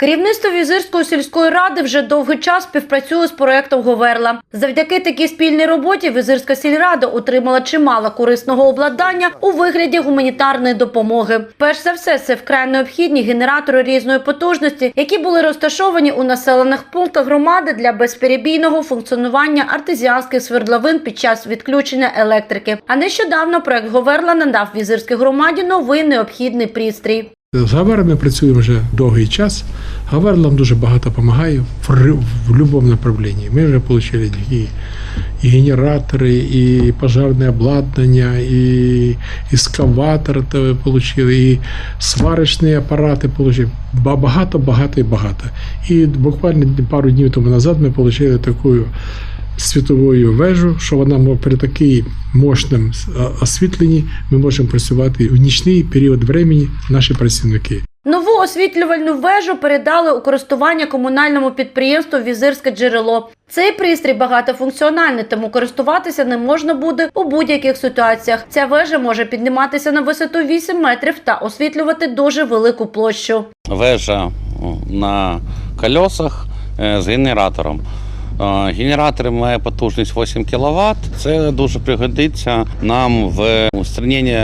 Керівництво Візирської сільської ради вже довгий час співпрацює з проектом Говерла. Завдяки такій спільній роботі Візирська сільрада отримала чимало корисного обладнання у вигляді гуманітарної допомоги. Перш за все, це вкрай необхідні генератори різної потужності, які були розташовані у населених пунктах громади для безперебійного функціонування артезіанських свердловин під час відключення електрики. А нещодавно проект Говерла надав візирській громаді новий необхідний пристрій. З Гаверами працюємо вже довгий час. Гавер нам дуже багато допомагає в, в будь-якому направленні. Ми вже отримали і, і генератори, і пожарне обладнання, і ескаватор отримали, і сварочні апарати отримали. Багато, багато і багато. І буквально пару днів тому назад ми отримали таку світовою вежу, що вона при такій мощному освітленні ми можемо працювати в нічний період времени наші працівники. Нову освітлювальну вежу передали у користування комунальному підприємству Візирське джерело. Цей пристрій багатофункціональний, тому користуватися ним можна буде у будь-яких ситуаціях. Ця вежа може підніматися на висоту 8 метрів та освітлювати дуже велику площу. вежа на колесах е, з генератором. Генератор має потужність 8 кВт. Це дуже пригодиться нам в устраненні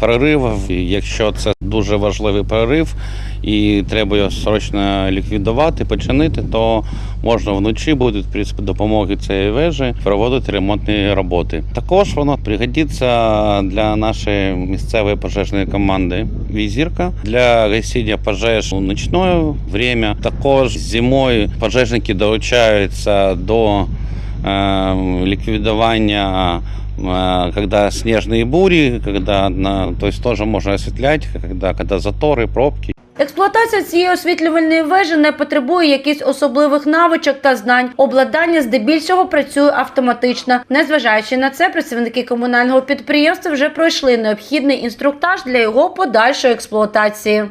переривів. Якщо це дуже важливий перерив і треба його срочно ліквідувати, починити, то можна вночі буде при допомоги цієї вежі проводити ремонтні роботи. Також воно пригодиться для нашої місцевої пожежної команди Візірка для гасіння пожеж у ночне время. Також зимою пожежники долучаються до е, ліквідування э, Когда снежные бури, когда на, то есть тоже можно осветлять, когда, когда заторы, пробки. Експлуатація цієї освітлювальної вежі не потребує якихось особливих навичок та знань. Обладнання здебільшого працює автоматично. Незважаючи на це, працівники комунального підприємства вже пройшли необхідний інструктаж для його подальшої експлуатації.